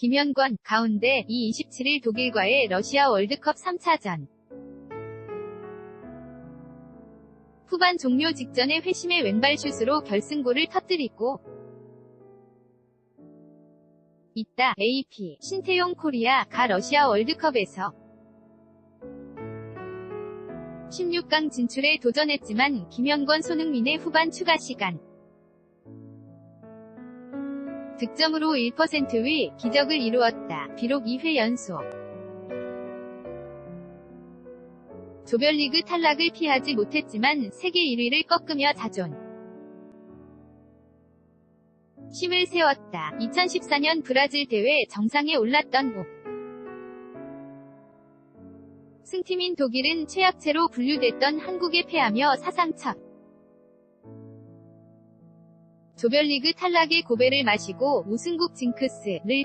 김현권, 가운데, 이 27일 독일과의 러시아 월드컵 3차전. 후반 종료 직전에 회심의 왼발 슛으로 결승골을 터뜨리고 있다. AP, 신태용 코리아, 가 러시아 월드컵에서 16강 진출에 도전했지만 김현권 손흥민의 후반 추가 시간 득점으로 1%의 기적을 이루었다. 비록 2회 연속 조별리그 탈락을 피하지 못했지만 세계 1위를 꺾으며 자존 심을 세웠다. 2014년 브라질 대회 정상에 올랐던 후 승팀인 독일은 최약체로 분류됐던 한국에 패하며 사상 첫 조별리그 탈락의 고배를 마시고 우승국 징크스를 피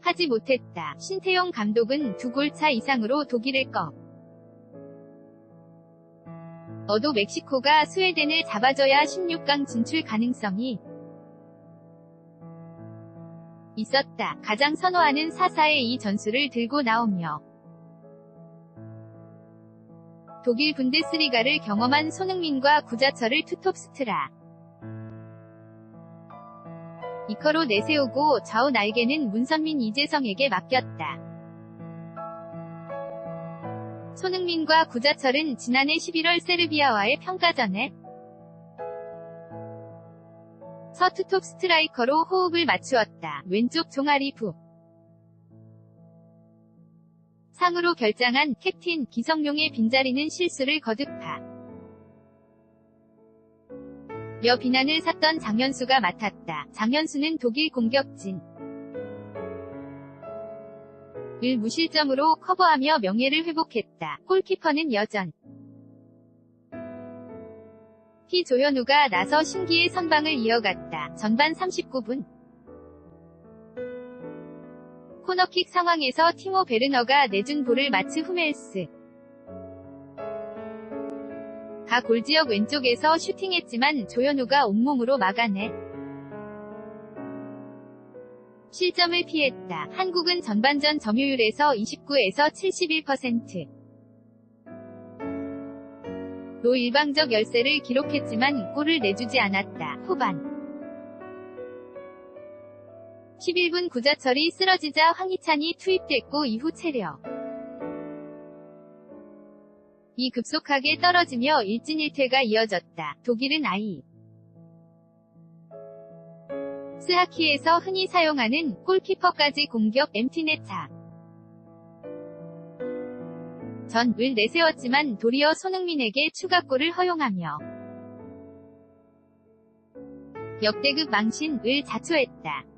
하지 못했다. 신태용 감독은 두 골 차 이상으로 독일을 꺾 어도 멕시코가 스웨덴을 잡아줘야 16강 진출 가능성이 있었다. 가장 선호하는 4사의 이 전술을 들고 나오며 독일 분데스리가를 경험한 손흥민과 구자철을 투톱스트라 이커로 내세우고 좌우 날개는 문선민 이재성에게 맡겼다. 손흥민과 구자철은 지난해 11월 세르비아와의 평가전에 서투톱 스트라이커로 호흡을 맞추었다. 왼쪽 종아리 부 상으로 결장한 캡틴 기성용의 빈자리는 실수를 거듭하 여 비난을 샀던 장현수가 맡았다. 장현수는 독일 공격진 을 무실점으로 커버하며 명예를 회복했다. 골키퍼는 여전 피 조현우가 나서 신기의 선방을 이어갔다. 전반 39분 코너킥 상황에서 티모 베르너가 내준 볼을 마치 후멜스 가 골지역 왼쪽에서 슈팅했지만 조현우가 온몸으로 막아내 실점을 피했다. 한국은 전반전 점유율에서 29에서 71%. 로 일방적 열세를 기록했지만 골을 내주지 않았다. 후반 11분 구자철이 쓰러지자 황희찬이 투입됐고 이후 체력 이 급속하게 떨어지며 일진일퇴가 이어졌다. 독일은 아이 스하키에서 흔히 사용하는 골키퍼까지 공격 엠티네타 전을 내세웠지만 도리어 손흥민에게 추가골을 허용하며 역대급 망신을 자초했다.